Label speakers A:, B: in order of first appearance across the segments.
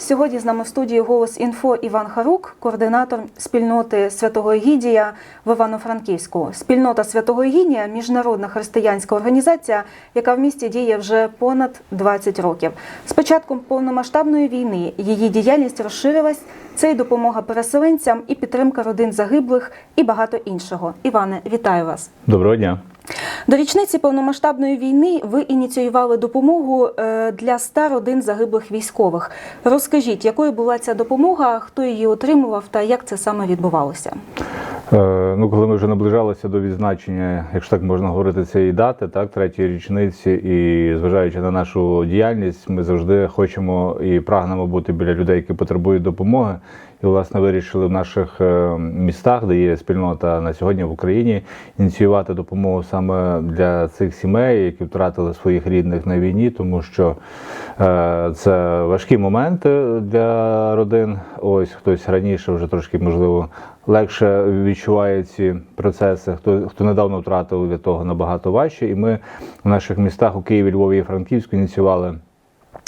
A: Сьогодні з нами в студії голос інфо Іван Харук, координатор спільноти Святого Егідія в Івано-Франківську. Спільнота Святого Егідія – міжнародна християнська організація, яка в місті діє вже понад 20 років. З початком повномасштабної війни її діяльність розширилась. Це і допомога переселенцям, і підтримка родин загиблих, і багато іншого. Іване, вітаю вас.
B: Доброго дня.
A: До річниці повномасштабної війни ви ініціювали допомогу е, для ста родин загиблих військових. Розкажіть, якою була ця допомога, хто її отримував та як це саме відбувалося?
B: Е, ну, коли ми вже наближалися до відзначення, якщо так можна говорити, цієї дати, так, третьої річниці, і зважаючи на нашу діяльність, ми завжди хочемо і прагнемо бути біля людей, які потребують допомоги. І, власне, вирішили в наших е, містах, де є спільнота на сьогодні в Україні, ініціювати допомогу саме для цих сімей, які втратили своїх рідних на війні, тому що е, це важкі моменти для родин. Ось хтось раніше вже трошки можливо легше відчуває ці процеси. Хто хто недавно втратив для того набагато важче. І ми в наших містах у Києві, Львові і Франківську ініціювали.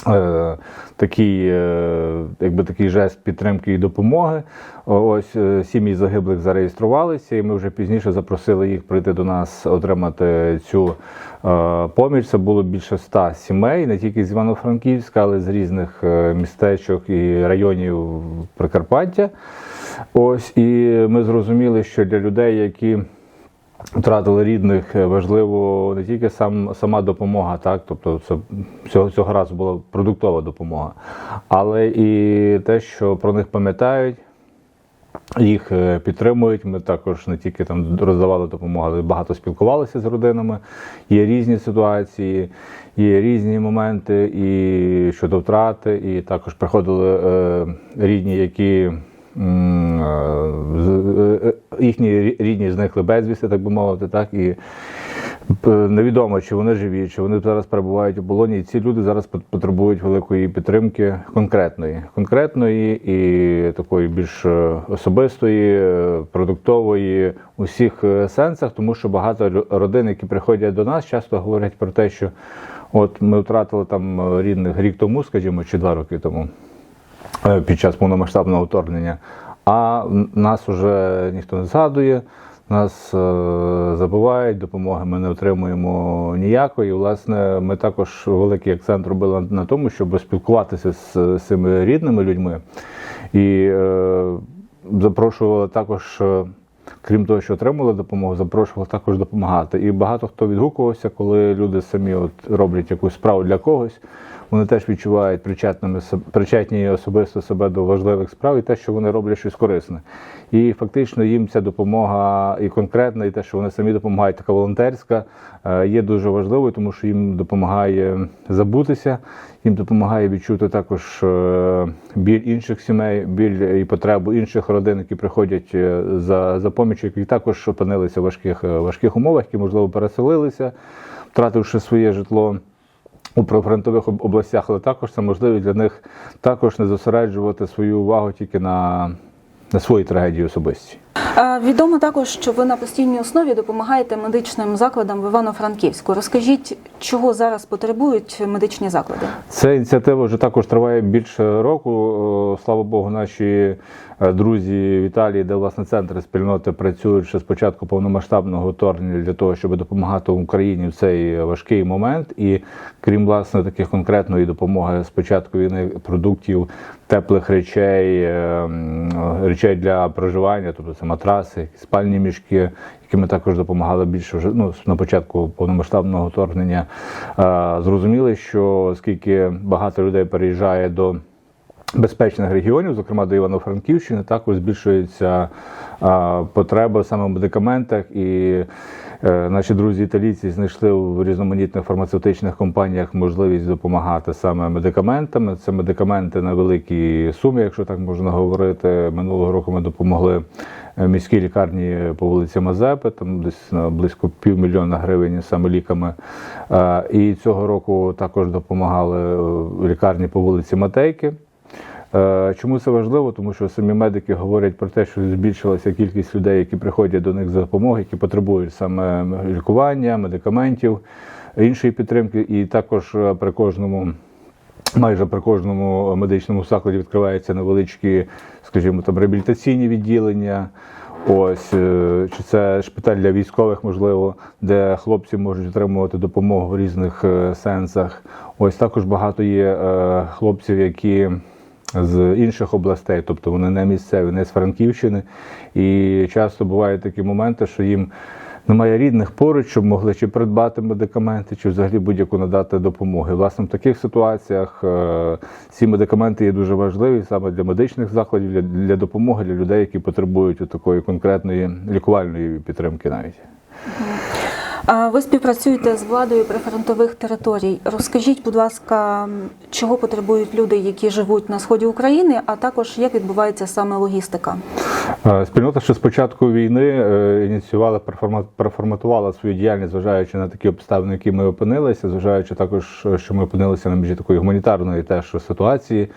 B: Е, такий, е, якби такий жест підтримки і допомоги. Ось е, сім'ї загиблих зареєструвалися, і ми вже пізніше запросили їх прийти до нас отримати цю поміч. Це було більше ста сімей, не тільки з Івано-Франківська, але з різних містечок і районів Прикарпаття. Ось і ми зрозуміли, що для людей, які втратили рідних, е, важливо не тільки сам сама допомога, так тобто це цього, цього разу була продуктова допомога, але і те, що про них пам'ятають. Їх е, підтримують. Ми також не тільки там роздавали допомогу, але багато спілкувалися з родинами. Є різні ситуації, є різні моменти і щодо втрати, і також приходили е, рідні, які е, е, їхні рідні зникли безвісти, так би мовити, так і невідомо, чи вони живі, чи вони зараз перебувають у полоні. І ці люди зараз потребують великої підтримки конкретної, конкретної і такої більш е, особистої, е, продуктової у всіх е, сенсах, тому що багато родин, які приходять до нас, часто говорять про те, що от ми втратили там рідних рік тому, скажімо, чи два роки тому під час повномасштабного вторгнення. А нас уже ніхто не згадує, нас е, забувають, допомоги ми не отримуємо ніякої. І, власне, ми також великий акцент робили на тому, щоб спілкуватися з, з цими рідними людьми. І е, запрошували також. е, Крім того, що отримали допомогу, запрошували також допомагати. І багато хто відгукувався, коли люди самі от роблять якусь справу для когось. Вони теж відчувають причетними причетні особисто себе до важливих справ і те, що вони роблять щось корисне. І фактично їм ця допомога і конкретна, і те, що вони самі допомагають, така волонтерська, е, є дуже важливою, тому що їм допомагає забутися, їм допомагає відчути також е, біль інших сімей, біль і потребу інших родин, які приходять е, за, за помічю, які також опинилися в важких, важких умовах, які можливо переселилися, втративши своє житло у прифронтових областях, але також це можливість для них також не зосереджувати свою увагу тільки на, на своїй трагедії особисті.
A: Відомо також, що ви на постійній основі допомагаєте медичним закладам в Івано-Франківську. Розкажіть, чого зараз потребують медичні заклади?
B: Ця ініціатива вже також триває більше року. Слава Богу, наші е, друзі в Італії, де власне центри спільноти працюють ще з початку повномасштабного вторгнення для того, щоб допомагати Україні в цей важкий момент. І крім власне таких конкретної допомоги з початку війни продуктів, теплих речей, е, речей для проживання, тобто це матраси, спальні мішки, які ми також допомагали більше вже ну, на початку повномасштабного вторгнення. Зрозуміли, що оскільки багато людей переїжджає до безпечних регіонів, зокрема до Івано-Франківщини, також збільшується потреба саме в медикаментах. І е, наші друзі італійці знайшли в різноманітних фармацевтичних компаніях можливість допомагати саме медикаментами. Це медикаменти на великій сумі, якщо так можна говорити. Минулого року ми допомогли е, міській лікарні по вулиці Мазепи, там десь на близько півмільйона гривень саме ліками. Е, І цього року також допомагали лікарні по вулиці Матейки. Е, Чому це важливо? Тому що самі медики говорять про те, що збільшилася кількість людей, які приходять до них за допомогою, які потребують саме лікування, медикаментів, іншої підтримки. І також е, при кожному Майже при кожному медичному закладі відкриваються невеличкі, скажімо, там реабілітаційні відділення. Ось е, чи це шпиталь для військових, можливо, де хлопці можуть отримувати допомогу в різних сенсах. Ось також багато є хлопців, які з інших областей, тобто вони не місцеві, не з Франківщини. І часто бувають такі моменти, що їм немає рідних поруч, щоб могли чи придбати медикаменти, чи взагалі будь-яку надати допомогу. І, власне, в таких ситуаціях е, ці медикаменти є дуже важливі саме для медичних закладів, для, для допомоги для людей, які потребують такої конкретної лікувальної підтримки навіть.
A: Ви співпрацюєте з владою прифронтових територій. Розкажіть, будь ласка, чого потребують люди, які живуть на сході України, а також як відбувається саме логістика?
B: Е, Спільнота ще з початку війни е, ініціювала, переформат- переформатувала свою діяльність, зважаючи на такі обставини, які ми опинилися, зважаючи також, е, що ми опинилися на межі такої гуманітарної теж ситуації,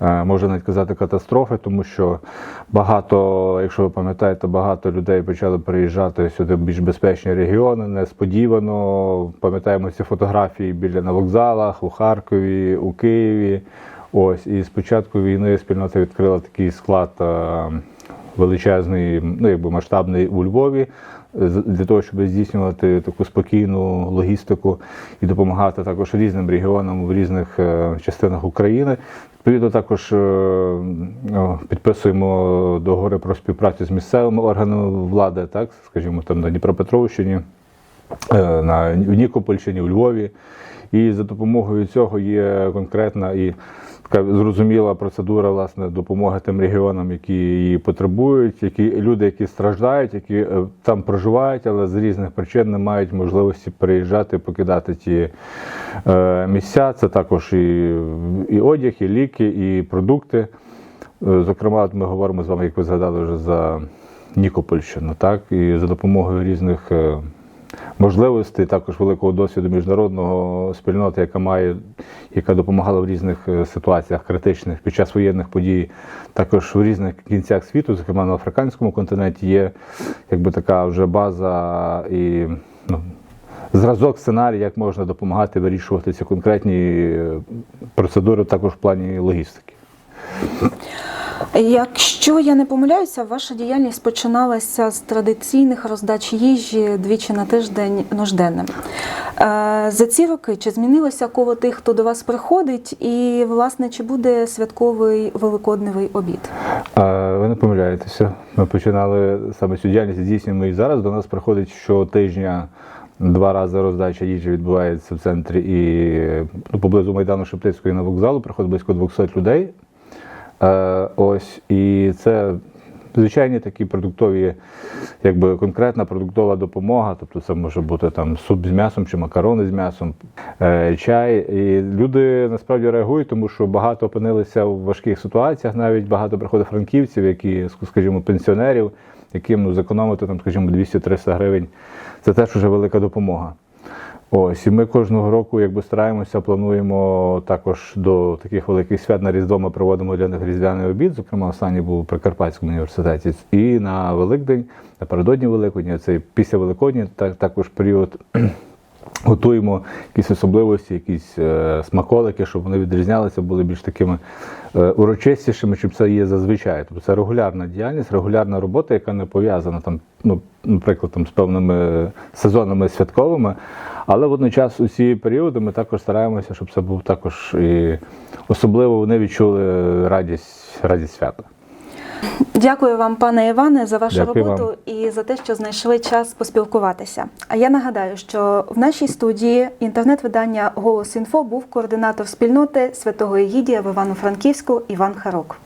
B: можна навіть казати катастрофи, тому що багато, якщо ви пам'ятаєте, багато людей почали приїжджати сюди в більш безпечні регіони, несподівано. Пам'ятаємо ці фотографії біля на вокзалах, у Харкові, у Києві. Ось і з початку війни спільнота відкрила такий склад. е, величезний, ну якби масштабний у Львові, для того, щоб здійснювати таку спокійну логістику і допомагати також різним регіонам в різних е, частинах України. Відповідно, також е, підписуємо договори про співпрацю з місцевими органами влади, так скажімо, там на Дніпропетровщині, на в Нікопольщині, у Львові. І за допомогою цього є конкретна і така зрозуміла процедура власне допомоги тим регіонам, які її потребують, які люди, які страждають, які е, там проживають, але з різних причин не мають можливості переїжджати, покидати ті е, місця. Це також і, і одяг, і ліки, і продукти. Е, Зокрема, ми говоримо з вами, як ви згадали вже за Нікопольщину, так і за допомогою різних е, можливостей, також великого досвіду міжнародного спільноти, яка має, яка допомагала в різних е, ситуаціях критичних під час воєнних подій, також в різних кінцях світу, зокрема на африканському континенті, є якби така вже база і ну, зразок сценарій, як можна допомагати вирішувати ці конкретні е, процедури, також в плані логістики.
A: Якщо я не помиляюся, ваша діяльність починалася з традиційних роздач їжі двічі на тиждень нужденним. Е, За ці роки чи змінилося коло тих, хто до вас приходить, і власне чи буде святковий великодневий обід?
B: Ви не помиляєтеся. Ми починали саме цю діяльність здійснюємо і зараз. До нас приходить щотижня два рази роздача їжі відбувається в центрі і ну, поблизу Майдану Шептицької на вокзалу. Приходить близько 200 людей. Е, ось, і це звичайні такі продуктові, якби конкретна продуктова допомога. Тобто це може бути там суп з м'ясом чи макарони з м'ясом, е, чай. І люди насправді реагують, тому що багато опинилися в важких ситуаціях, навіть багато приходить франківців, які, скажімо, пенсіонерів, яким ну, зекономити там, скажімо, 200-300 гривень. Це теж вже велика допомога. Ось, і ми кожного року якби стараємося, плануємо також до таких великих свят на Різдво ми проводимо для них різдвяний обід. Зокрема, останній був у Прикарпатському університеті. І на Великдень, напередодні Великодня, це після Великодня, так, також період. Готуємо якісь особливості, якісь е, смаколики, щоб вони відрізнялися, були більш такими е, урочистішими, чим це є зазвичай. Тобто це регулярна діяльність, регулярна робота, яка не пов'язана там, ну, наприклад, там, з певними сезонами святковими. Але водночас у ці періоди ми також стараємося, щоб це був також і особливо вони відчули радість, радість свята.
A: Дякую вам, пане Іване, за вашу
B: Дякую
A: роботу і за те, що знайшли час поспілкуватися. А я нагадаю, що в нашій студії інтернет-видання Голос інфо був координатор спільноти святого Егідія в Івано-Франківську Іван Харук.